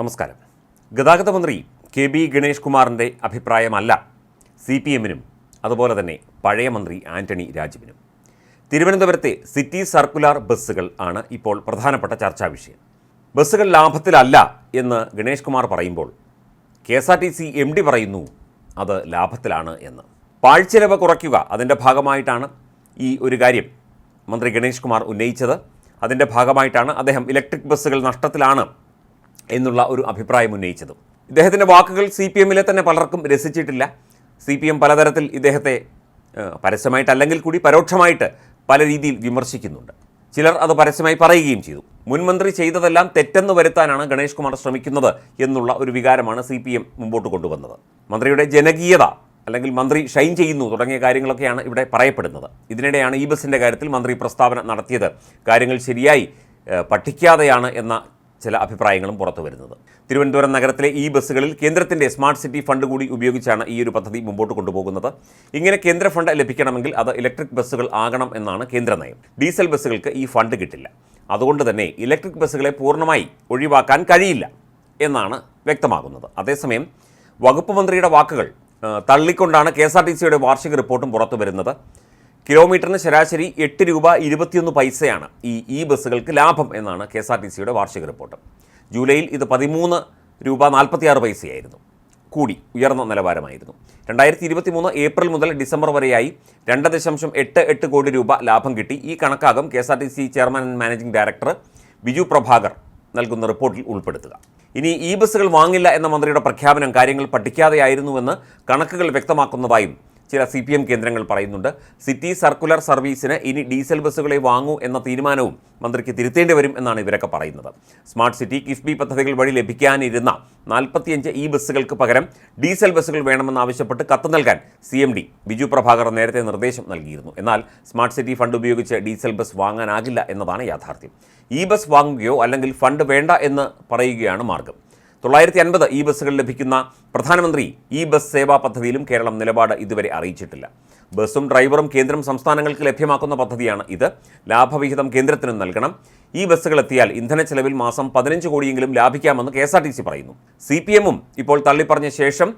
നമസ്കാരം. ഗതാഗത മന്ത്രി കെ ബി ഗണേഷ് കുമാറിന്റെ അഭിപ്രായമല്ല സി പി എമ്മിനും അതുപോലെ തന്നെ പഴയ മന്ത്രി ആന്റണി രാജുവിനും. തിരുവനന്തപുരത്തെ സിറ്റി സർക്കുലാർ ബസ്സുകൾ ആണ് ഇപ്പോൾ പ്രധാനപ്പെട്ട ചർച്ചാ വിഷയം. ബസ്സുകൾ ലാഭത്തിലല്ല എന്ന് ഗണേഷ് കുമാർ പറയുമ്പോൾ K S R T C M D പറയുന്നു അത് ലാഭത്തിലാണ് എന്ന്. പാഴ്ചെലവ് കുറയ്ക്കുക അതിന്റെ ഭാഗമായിട്ടാണ് ഈ ഒരു കാര്യം മന്ത്രി ഗണേഷ് കുമാർ ഉന്നയിച്ചത്. അതിന്റെ ഭാഗമായിട്ടാണ് അദ്ദേഹം ഇലക്ട്രിക് ബസ്സുകൾ നഷ്ടത്തിലാണ് എന്നുള്ള ഒരു അഭിപ്രായം ഉന്നയിച്ചത്. ഇദ്ദേഹത്തിന്റെ വാക്കുകൾ സി പി എമ്മിലെ തന്നെ പലർക്കും രസിച്ചിട്ടില്ല. സി പി എം പലതരത്തിൽ ഇദ്ദേഹത്തെ പരസ്യമായിട്ട് അല്ലെങ്കിൽ കൂടി പരോക്ഷമായിട്ട് പല രീതിയിൽ വിമർശിക്കുന്നുണ്ട്. ചിലർ അത് പരസ്യമായി പറയുകയും ചെയ്തു. മുൻമന്ത്രി ചെയ്തതെല്ലാം തെറ്റെന്ന് വരുത്താനാണ് ഗണേഷ് കുമാർ ശ്രമിക്കുന്നത് എന്നുള്ള ഒരു വികാരമാണ് സി പി എം മുമ്പോട്ട് കൊണ്ടുവന്നത്. മന്ത്രിയുടെ ജനകീയത അല്ലെങ്കിൽ മന്ത്രി ഷൈൻ ചെയ്യുന്നു തുടങ്ങിയ കാര്യങ്ങളൊക്കെയാണ് ഇവിടെ പറയപ്പെടുന്നത്. ഇതിനിടെയാണ് ഈ ബസിന്റെ കാര്യത്തിൽ മന്ത്രി പ്രസ്താവന നടത്തിയത്. കാര്യങ്ങൾ ശരിയായി പഠിക്കാതെയാണ് എന്ന ചില അഭിപ്രായങ്ങളും പുറത്തു വരുന്നത്. തിരുവനന്തപുരം നഗരത്തിലെ ഈ ബസ്സുകളിൽ കേന്ദ്രത്തിന്റെ സ്മാർട്ട് സിറ്റി ഫണ്ട് കൂടി ഉപയോഗിച്ചാണ് ഈ ഒരു പദ്ധതി മുമ്പോട്ട് കൊണ്ടുപോകുന്നത്. ഇങ്ങനെ കേന്ദ്ര ഫണ്ട് ലഭിക്കണമെങ്കിൽ അത് ഇലക്ട്രിക് ബസ്സുകൾ ആകണം എന്നാണ് കേന്ദ്ര നയം. ഡീസൽ ബസ്സുകൾക്ക് ഈ ഫണ്ട് കിട്ടില്ല. അതുകൊണ്ട് തന്നെ ഇലക്ട്രിക് ബസ്സുകളെ പൂർണമായി ഒഴിവാക്കാൻ കഴിയില്ല എന്നാണ് വ്യക്തമാകുന്നത്. അതേസമയം വകുപ്പ് മന്ത്രിയുടെ വാക്കുകൾ തള്ളിക്കൊണ്ടാണ് കെ എസ് ആർ ടി സിയുടെ വാർഷിക റിപ്പോർട്ടും പുറത്തു വരുന്നത്. കിലോമീറ്ററിന് ശരാശരി എട്ട് രൂപ ഇരുപത്തിയൊന്ന് പൈസയാണ് ഈ ഇ ബസ്സുകൾക്ക് ലാഭം എന്നാണ് കെ എസ് ആർ ടി സിയുടെ വാർഷിക റിപ്പോർട്ട്. ജൂലൈയിൽ ഇത് പതിമൂന്ന് രൂപ നാൽപ്പത്തിയാറ് പൈസയായിരുന്നു. കൂടി ഉയർന്ന നിലവാരമായിരുന്നു. രണ്ടായിരത്തി ഇരുപത്തി മൂന്ന് ഏപ്രിൽ മുതൽ ഡിസംബർ വരെയായി രണ്ട് ദശാംശം എട്ട് എട്ട് കോടി രൂപ ലാഭം കിട്ടി. ഈ കണക്കാകും K S R T C chairman and managing director Biju Prabhakar നൽകുന്ന റിപ്പോർട്ടിൽ ഉൾപ്പെടുത്തുക. ഇനി ഈ ബസ്സുകൾ വാങ്ങില്ല എന്ന മന്ത്രിയുടെ പ്രഖ്യാപനം കാര്യങ്ങൾ പഠിക്കാതെയായിരുന്നുവെന്ന് കണക്കുകൾ വ്യക്തമാക്കുന്നതായും ചില സി പി എം കേന്ദ്രങ്ങൾ പറയുന്നുണ്ട്. സിറ്റി സർക്കുലർ സർവീസിന് ഇനി ഡീസൽ ബസ്സുകളെ വാങ്ങൂ എന്ന തീരുമാനവും മന്ത്രിക്ക് തിരുത്തേണ്ടി വരും എന്നാണ് ഇവരൊക്കെ പറയുന്നത്. സ്മാർട്ട് സിറ്റി കിഫ്ബി പദ്ധതികൾ വഴി ലഭിക്കാനിരുന്ന നാൽപ്പത്തിയഞ്ച് ഈ ബസ്സുകൾക്ക് പകരം ഡീസൽ ബസ്സുകൾ വേണമെന്നാവശ്യപ്പെട്ട് കത്ത് നൽകാൻ C M D Biju Prabhakar നേരത്തെ നിർദ്ദേശം നൽകിയിരുന്നു. എന്നാൽ സ്മാർട്ട് സിറ്റി ഫണ്ട് ഉപയോഗിച്ച് ഡീസൽ ബസ് വാങ്ങാനാകില്ല എന്നതാണ് യാഥാർത്ഥ്യം. ഈ ബസ് വാങ്ങുകയോ അല്ലെങ്കിൽ ഫണ്ട് വേണ്ട എന്ന് പറയുകയാണ് മാർഗം. തൊള്ളായിരത്തി അൻപത് ഈ ബസ്സുകൾ ലഭിക്കുന്ന പ്രധാനമന്ത്രി ഈ ബസ് സേവാ പദ്ധതിയിലും കേരളം നിലപാട് ഇതുവരെ അറിയിച്ചിട്ടില്ല. ബസ്സും ഡ്രൈവറും കേന്ദ്രം സംസ്ഥാനങ്ങൾക്ക് ലഭ്യമാക്കുന്ന പദ്ധതിയാണ് ഇത്. ലാഭവിഹിതം കേന്ദ്രത്തിനും നൽകണം. ഈ ബസ്സുകൾ എത്തിയാൽ ഇന്ധന ചെലവിൽ മാസം പതിനഞ്ച് കോടിയെങ്കിലും ലാഭിക്കാമെന്ന് കെ പറയുന്നു. സി ഇപ്പോൾ തള്ളിപ്പറഞ്ഞ ശേഷം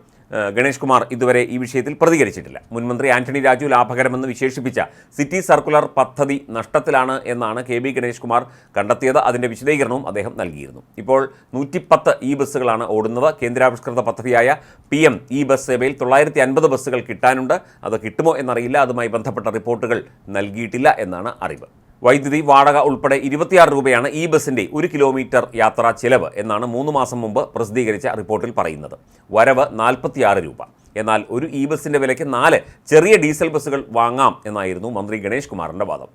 ഗണേഷ് കുമാർ ഇതുവരെ ഈ വിഷയത്തിൽ പ്രതികരിച്ചിട്ടില്ല. മുൻമന്ത്രി ആന്റണി രാജു ലാഭകരമെന്ന് വിശേഷിപ്പിച്ച സിറ്റി സർക്കുലർ പദ്ധതി നഷ്ടത്തിലാണ് എന്നാണ് കെ ബി ഗണേഷ് കുമാർ കണ്ടെത്തിയത്. അതിന്റെ വിശദീകരണവും അദ്ദേഹം നൽകിയിരുന്നു. ഇപ്പോൾ നൂറ്റിപ്പത്ത് ഇ ബസ്സുകളാണ് ഓടുന്നത്. കേന്ദ്രാവിഷ്കൃത പദ്ധതിയായ പി എം ഇ ബസ് സേവയിൽ തൊള്ളായിരത്തി അൻപത് ബസ്സുകൾ കിട്ടാനുണ്ട്. അത് കിട്ടുമോ എന്നറിയില്ല. അതുമായി ബന്ധപ്പെട്ട റിപ്പോർട്ടുകൾ നൽകിയിട്ടില്ല എന്നാണ് അറിവ്. വൈദ്യുതി വാടക ഉൾപ്പെടെ ഇരുപത്തിയാറ് രൂപയാണ് ഈ ബസിന്റെ ഒരു കിലോമീറ്റർ യാത്രാ ചെലവ് എന്നാണ് മൂന്ന് മാസം മുമ്പ് പ്രസിദ്ധീകരിച്ച റിപ്പോർട്ടിൽ പറയുന്നത്. വരവ് നാൽപ്പത്തിയാറ് രൂപ. എന്നാൽ ഒരു ഇ ബസിന്റെ വിലയ്ക്ക് നാല് ചെറിയ ഡീസൽ ബസ്സുകൾ വാങ്ങാം എന്നായിരുന്നു മന്ത്രി ഗണേഷ് കുമാറിന്റെ വാദം.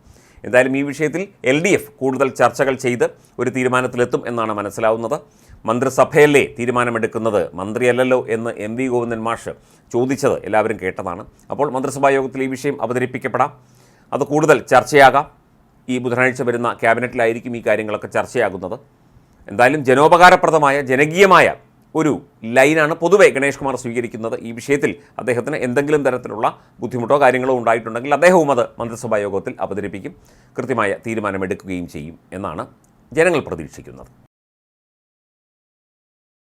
എന്തായാലും ഈ വിഷയത്തിൽ എൽ ഡി എഫ് കൂടുതൽ ചർച്ചകൾ ചെയ്ത് ഒരു തീരുമാനത്തിലെത്തും എന്നാണ് മനസ്സിലാവുന്നത്. മന്ത്രിസഭയല്ലേ തീരുമാനമെടുക്കുന്നത്? മന്ത്രിയല്ലല്ലോ എന്ന് എം വി ഗോവിന്ദൻ മാഷ് ചോദിച്ചത് എല്ലാവരും കേട്ടതാണ്. അപ്പോൾ മന്ത്രിസഭാ യോഗത്തിൽ ഈ വിഷയം അവതരിപ്പിക്കപ്പെടാം. അത് കൂടുതൽ ചർച്ചയാകാം. ഈ ബുധനാഴ്ച വരുന്ന ക്യാബിനറ്റിലായിരിക്കും ഈ കാര്യങ്ങളൊക്കെ ചർച്ചയാകുന്നത്. എന്തായാലും ജനോപകാരപ്രദമായ ജനകീയമായ ഒരു ലൈനാണ് പൊതുവെ ഗണേഷ് കുമാർ സ്വീകരിക്കുന്നത്. ഈ വിഷയത്തിൽ അദ്ദേഹത്തിന് എന്തെങ്കിലും തരത്തിലുള്ള ബുദ്ധിമുട്ടോ കാര്യങ്ങളോ ഉണ്ടായിട്ടുണ്ടെങ്കിൽ അദ്ദേഹവും അത് മന്ത്രിസഭാ യോഗത്തിൽ അവതരിപ്പിക്കും കൃത്യമായ തീരുമാനമെടുക്കുകയും ചെയ്യും എന്നാണ് ജനങ്ങൾ പ്രതീക്ഷിക്കുന്നത്.